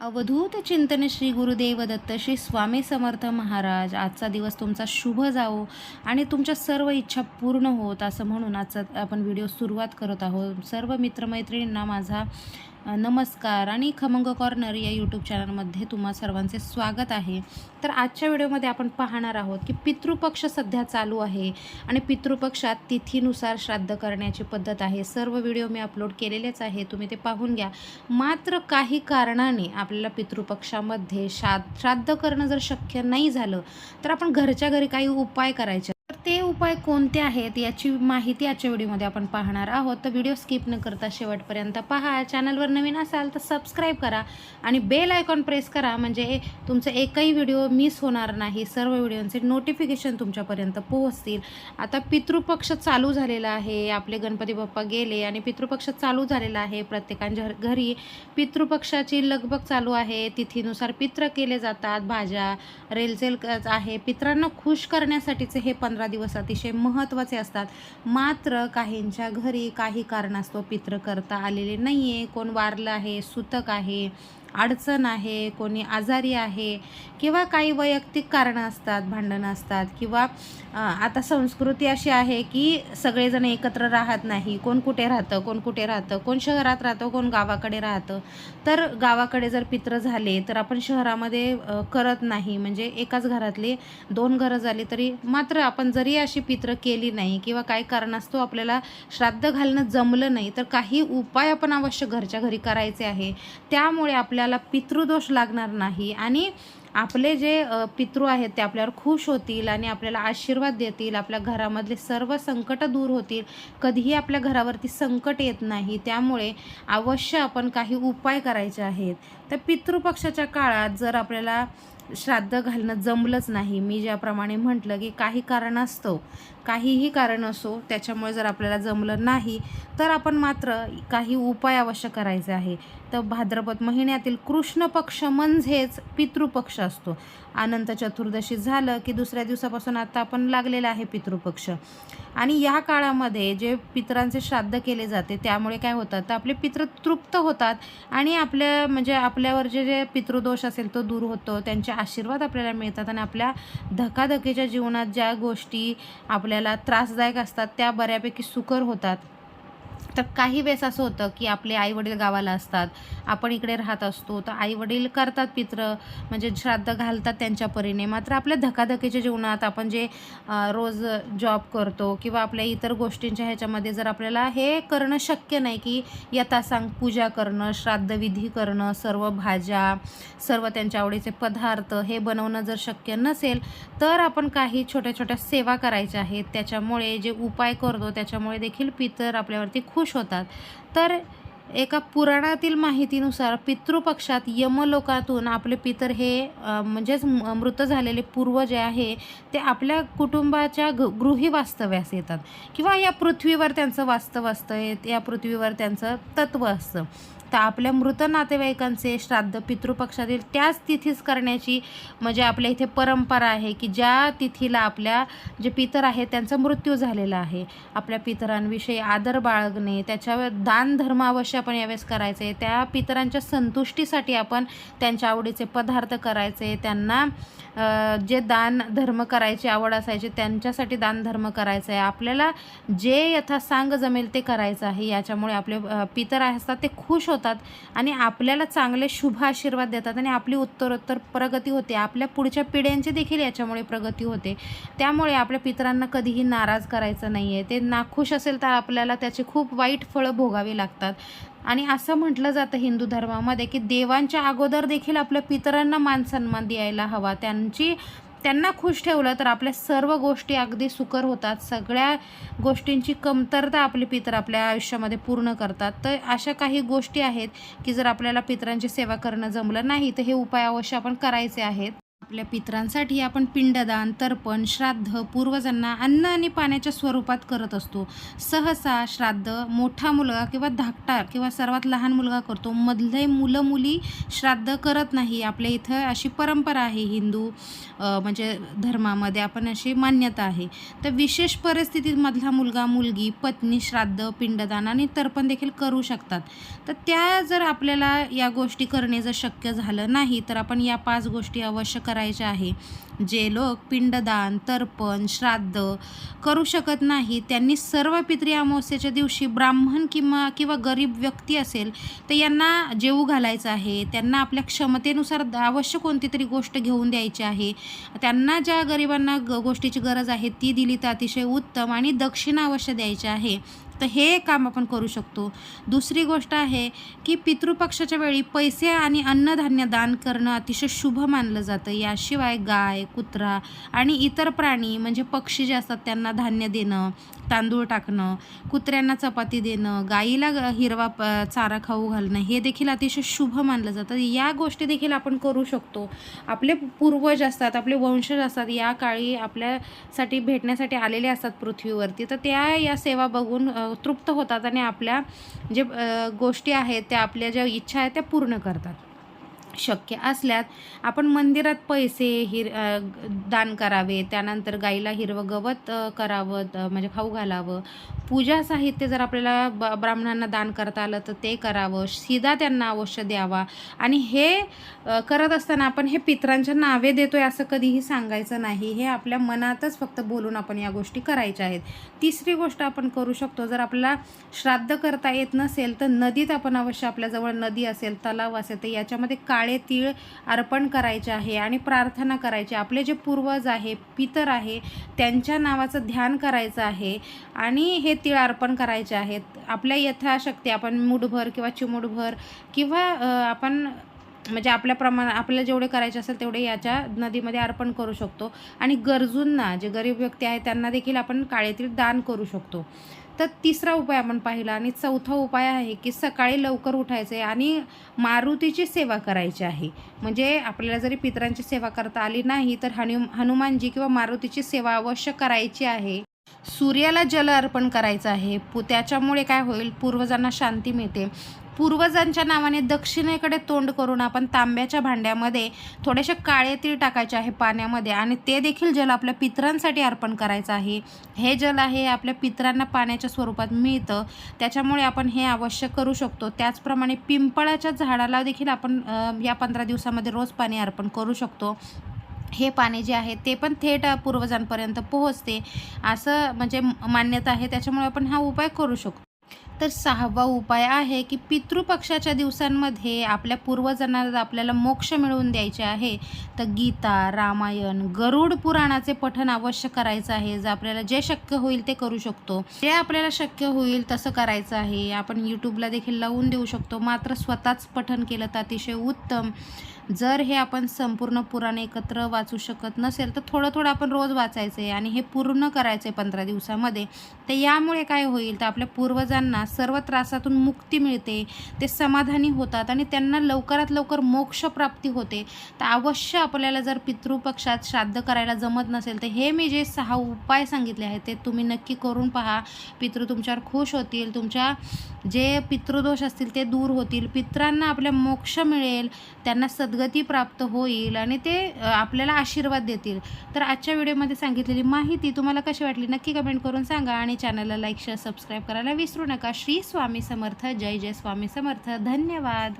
अवधूत चिंतन श्री गुरुदेव दत्त श्री स्वामी समर्थ महाराज. आजचा दिवस तुमचा शुभ जावो आणि तुमच्या सर्व इच्छा पूर्ण होत असं म्हणून आजचा आपण व्हिडिओ सुरुवात करत आहोत. सर्व मित्रमैत्रिणींना माझा नमस्कार आणि खमंग कॉर्नर या यूट्यूब चॅनलमध्ये तुम्हा सर्वांचे स्वागत आहे. तर आजच्या व्हिडिओमध्ये आपण पाहणार आहोत की पितृपक्ष सध्या चालू आहे आणि पितृपक्षात तिथीनुसार श्राद्ध करण्याची पद्धत आहे. सर्व व्हिडिओ मी अपलोड केलेलेच आहे तुम्ही ते पाहून घ्या. मात्र काही कारणाने आपल्याला पितृपक्षामध्ये श्राद्ध श्राद्ध करणं जर शक्य नाही झालं तर आपण घरच्या घरी काही उपाय करायचे उपाय कोणते आहेत याची माहिती आजच्या व्हिडिओमध्ये आपण पाहणार आहोत. तर व्हिडिओ स्किप न करता शेवटपर्यंत पहा. चॅनलवर नवीन असाल तर सबस्क्राईब करा आणि बेल आयकॉन प्रेस करा. म्हणजे तुमचं एकही व्हिडिओ मिस होणार नाही. सर्व व्हिडिओंचे नोटिफिकेशन तुमच्यापर्यंत पोहोचतील. आता पितृपक्ष चालू झालेला आहे. आपले गणपती बाप्पा गेले आणि पितृपक्ष चालू झालेला आहे. प्रत्येकांच्या घरी पितृपक्षाची लगबग चालू आहे. तिथीनुसार पित्र केले जातात. भाज्या रेलचेल आहे. पित्रांना खुश करण्यासाठीचे हे पंधरा दिवस अतिशय महत्त्वाचे असतात. मात्र काहींच्या घरी काही कारणास्तव पित्र करता आलेले नाही आहे कोण वारलं आहे सुतक आहे अडचण आहे कोणी आजारी आहे किंवा काही वैयक्तिक कारणं असतात भांडणं असतात किंवा आता संस्कृती अशी आहे की सगळेजण एकत्र राहत नाही. कोण कुठे राहतं कोण कुठे राहतं कोण शहरात राहतं कोण गावाकडे राहतं. तर गावाकडे जर पित्र झाले तर आपण शहरामध्ये करत नाही. म्हणजे एकाच घरातले दोन घरं झाली तरी मात्र आपण जरी अशी पित्र केली नाही किंवा काही कारणास्तव आपल्याला श्राद्ध घालणं जमलं नाही तर काही उपाय आपण अवश्य घरच्या घरी करायचे आहे. त्यामुळे आपल्याला पितृदोष लागणार नाही आणि आपले जे पितृ आहेत ते आपल्यावर खुश होतील आणि आपल्याला आशीर्वाद देतील आपल्या घरामधले सर्व संकट दूर होतील. कधीही आपल्या घरावरती संकट येत नाही. त्यामुळे अवश्य आपण काही उपाय करायचे आहेत. तर पितृपक्षाच्या काळात जर आपल्याला श्राद्ध घालणं जमलंच नाही. मी ज्याप्रमाणे म्हटलं की काही कारण असतं काहीही कारण असो त्याच्यामुळे जर आपल्याला जमलं नाही तर आपण मात्र काही उपाय अवश्य करायचे आहे. तर भाद्रपद महिन्यातील कृष्ण पक्ष म्हणजेच पितृपक्ष असतो. अनंत चतुर्दशी झालं की दुसऱ्या दिवसापासून आता आपण लागलेला आहे पितृपक्ष. आणि या काळामध्ये जे पितरांचे श्राद्ध केले जाते त्यामुळे काय होतात तर आपले पितृ तृप्त होतात आणि आपल्या म्हणजे आपल्यावर जे जे पितृदोष असेल तो दूर होतो त्यांचे आशीर्वाद आपल्याला मिळतात आणि आपल्या धकाधकीच्या जीवनात ज्या गोष्टी आपल्याला त्रासदायक असतात त्या बऱ्यापैकी सुकर होतात. तर काही वेळेस असं होतं की आपले आईवडील गावाला असतात आपण इकडे राहत असतो तर आईवडील करतात पित्र म्हणजे श्राद्ध घालतात त्यांच्या परीने. मात्र आपल्या धकाधकीच्या जीवनात आपण जे रोज जॉब करतो किंवा आपल्या इतर गोष्टींच्या ह्याच्यामध्ये जर आपल्याला हे करणं शक्य नाही की यथासांग पूजा करणं श्राद्धविधी करणं सर्व भाज्या सर्व त्यांच्या आवडीचे पदार्थ हे बनवणं जर शक्य नसेल तर आपण काही छोट्या छोट्या सेवा करायच्या आहेत. त्याच्यामुळे जे उपाय करतो त्याच्यामुळे देखील पितर आपल्यावरती खुश होतात. तर एका पुराणातील माहितीनुसार पितृपक्षात यमलोकातून आपले पितर हे म्हणजेच म- मृत झालेले पूर्व जे आहे ते आपल्या कुटुंबाच्या घ गृही वास्तव्यास येतात. किंवा या पृथ्वीवर त्यांचं वास्तव असतं या पृथ्वीवर त्यांचं तत्त्व असतं. तर आपल्या मृत नातेवाईकांचे श्राद्ध पितृपक्षातील त्याच तिथीस करण्याची म्हणजे आपल्या इथे परंपरा आहे की ज्या तिथीला आपल्या जे पितर आहेत त्यांचा मृत्यू झालेला आहे. आपल्या पितरांविषयी आदर बाळगणे त्याच्यावर दान धर्म अवश्य आपण यावेळेस करायचे त्या पितरांच्या संतुष्टीसाठी आपण त्यांच्या आवडीचे पदार्थ करायचे त्यांना जे दान धर्म करायची आवड असायची त्यांच्यासाठी दान धर्म करायचं. आहे आपल्याला जे यथासांग जमेल ते करायचं आहे. याच्यामुळे आपले पितर असतात ते खुश होतात आणि आपल्याला चांगले शुभ आशीर्वाद देतात आणि आपली उत्तरोत्तर प्रगती होते. आपल्या पुढच्या पिढ्यांची देखील याच्यामुळे प्रगती होते. त्यामुळे आपल्या पितरांना कधीही नाराज करायचं नाही आहे ते नाखुश असेल तर आपल्याला त्याची खूप वाईट फळं भोगावी लागतात. आणि असं म्हटलं जातं हिंदू धर्मामध्ये की देवांच्या अगोदर देखील आपल्या पितरांना मान सन्मान द्यायला हवा. त्यांची त्यांना खुश ठेवलं तर आपल्या सर्व गोष्टी अगदी सुकर होतात. सगळ्या गोष्टींची कमतरता आपले पितर आपल्या आयुष्यामध्ये पूर्ण करतात. तर अशा काही गोष्टी आहेत की जर आपल्याला पितरांची सेवा करणं जमलं नाही तर हे उपाय अवश्य आपण करायचे आहेत. आपल्या पितरांसाठी आपण पिंडदान तर्पण श्राद्ध पूर्वजांना अन्न आणि पाण्याच्या स्वरूपात करत असतो. सहसा श्राद्ध मोठा मुलगा किंवा धाकटा किंवा सर्वात लहान मुलगा करतो. मधले मुलं मुली श्राद्ध करत नाही. आपल्या इथं अशी परंपरा आहे. हिंदू म्हणजे धर्मामध्ये आपण अशी मान्यता आहे. तर विशेष परिस्थितीत मधला मुलगा मुलगी पत्नी श्राद्ध पिंडदान आणि तर्पण देखील करू शकतात. तर त्या जर आपल्याला या गोष्टी करणे जर शक्य झालं नाही तर आपण या पाच गोष्टी अवश्य करायचे आहे. जे लोक पिंडदान तर्पण श्राद्ध करू शकत नाही त्यांनी सर्व पितरी अमावस्येच्या दिवशी ब्राह्मण किंवा किंवा गरीब व्यक्ती असेल तर यांना जेवू घालायचं आहे. त्यांना आपल्या क्षमतेनुसार अवश्य कोणती तरी गोष्ट घेऊन द्यायची आहे. त्यांना ज्या गरिबांना ग गोष्टीची गरज आहे ती दिली तर अतिशय उत्तम आणि दक्षिणा अवश्य द्यायची आहे. तर हे काम आपण करू शकतो. दुसरी गोष्ट आहे की पितृपक्षाच्या वेळी पैसे आणि अन्नधान्य दान करणं अतिशय शुभ मानलं जातं. याशिवाय गाय कुत्रा आणि इतर प्राणी म्हणजे पक्षी जे असतात त्यांना धान्य देणं तांदूळ टाकणं कुत्र्यांना चपाती देणं गाईला ग- हिरवा प चारा खाऊ घालणं हे देखील अतिशय शुभ मानलं जातं. या गोष्टी देखील आपण करू शकतो. आपले पूर्वज असतात आपले वंशज असतात या काळी आपल्यासाठी भेटण्यासाठी आलेले असतात पृथ्वीवरती. तर त्या या सेवा बघून तृप्त होतात आणि आपल्या जे गोष्टी आहेत त्या आपल्या ज्या इच्छा आहेत त्या पूर्ण करतात. शक्य असल्यास आपण मंदिरात पैसे हिर दान करावे त्यानंतर गाईला हिरवं गवत करावं म्हणजे खाऊ घालावं पूजा साहित्य जर आपल्याला ब ब्राह्मणांना दान करता आलं तर ते करावं शिदा त्यांना अवश्य द्यावा. आणि हे करत असताना आपण हे पितरांच्या नावे देतो आहे असं कधीही सांगायचं नाही. हे आपल्या मनातच फक्त बोलून आपण या गोष्टी करायच्या आहेत. तिसरी गोष्ट आपण करू शकतो जर आपल्याला श्राद्ध करता येत नसेल तर नदीत आपण अवश्य आपल्याजवळ नदी असेल तलाव असेल तर याच्यामध्ये काळे तीळ अर्पण करायचे आहे आणि प्रार्थना करायची. आपले जे पूर्वज आहे पितर आहे त्यांच्या नावाचं ध्यान करायचं आहे. आणि हे तीळ अर्पण करायचे आहेत? आपल्या यथाशक्ती आपण मुठभर किंवा चिमुटभर किंवा आपण म्हणजे आपल्या प्रमाण आपल्याला जेवढे करायचे असेल तेवढे याच्या नदीमध्ये अर्पण करू शकतो. आणि गरजूंना जे गरीब व्यक्ती आहे त्यांना देखील आपण काळेतील दान करू शकतो. तर तिसरा उपाय आपण पाहिला आणि चौथा उपाय आहे की सकाळी लवकर उठायचं आहे आणि मारुतीची सेवा करायची आहे. म्हणजे आपल्याला जरी पितरांची सेवा करता आली नाही तर हनु हनुमानजी किंवा मारुतीची सेवा अवश्य करायची आहे. सूर्याला जल अर्पण करायचं आहे. पु त्याच्यामुळे काय होईल? पूर्वजांना शांती मिळते. पूर्वजांच्या नावाने दक्षिणेकडे तोंड करून आपण तांब्याच्या भांड्यामध्ये थोडेसे काळे तीळ टाकायचे आहे पाण्यामध्ये आणि ते देखील जल आपल्या पितरांसाठी अर्पण करायचं आहे. हे जल आहे आपल्या पितरांना पाण्याच्या स्वरूपात मिळतं. त्याच्यामुळे आपण हे अवश्य करू शकतो. त्याचप्रमाणे पिंपळाच्या झाडाला देखील आपण या पंधरा दिवसामध्ये रोज पाणी अर्पण करू शकतो. हे पाणी जे आहे ते पण थेट पूर्वजांपर्यंत पोहोचते. असं म्हणजे मान्यता आहे. त्याच्यामुळे आपण हा उपाय करू शकतो. तर सहावा उपाय आहे की पितृपक्षाच्या दिवसांमध्ये आपल्या पूर्वजांना जर आपल्याला मोक्ष मिळवून द्यायचे आहे. तर गीता रामायण गरुड पुराणाचे पठन अवश्य करायचं आहे. जर आपल्याला जे शक्य होईल ते करू शकतो. जे आपल्याला शक्य होईल तसं करायचं आहे. आपण यूट्यूबला देखील लावून देऊ शकतो. मात्र स्वतःच पठन केलं तर अतिशय उत्तम. जर हे आपण संपूर्ण पुराण एकत्र वाचू शकत नसेल तर थोडं थोडं आपण रोज वाचायचं आहे आणि हे पूर्ण करायचं आहे पंधरा दिवसामध्ये. तर यामुळे काय होईल तर आपल्या पूर्वजांना सर्व त्रासातून मुक्ती मिळते ते समाधानी होतात आणि त्यांना लवकरात लवकर मोक्ष प्राप्ती होते. तर अवश्य आपल्याला जर पितृपक्षात श्राद्ध करायला जमत नसेल तर हे मी जे सहा उपाय सांगितले आहेत ते तुम्ही नक्की करून पहा. पितृ तुमच्यावर खुश होतील तुमच्या जे पितृदोष असतील ते दूर होतील. पित्रांना आपल्या मोक्ष मिळेल त्यांना सद्गती प्राप्त होईल आणि ते आपल्याला आशीर्वाद देतील. तर आजच्या व्हिडिओमध्ये सांगितलेली माहिती तुम्हाला कशी वाटली नक्की कमेंट करून सांगा आणि चॅनलला लाईक शेअर सबस्क्राईब करायला विसरू नका. श्री स्वामी समर्थ. जय जय स्वामी समर्थ. धन्यवाद.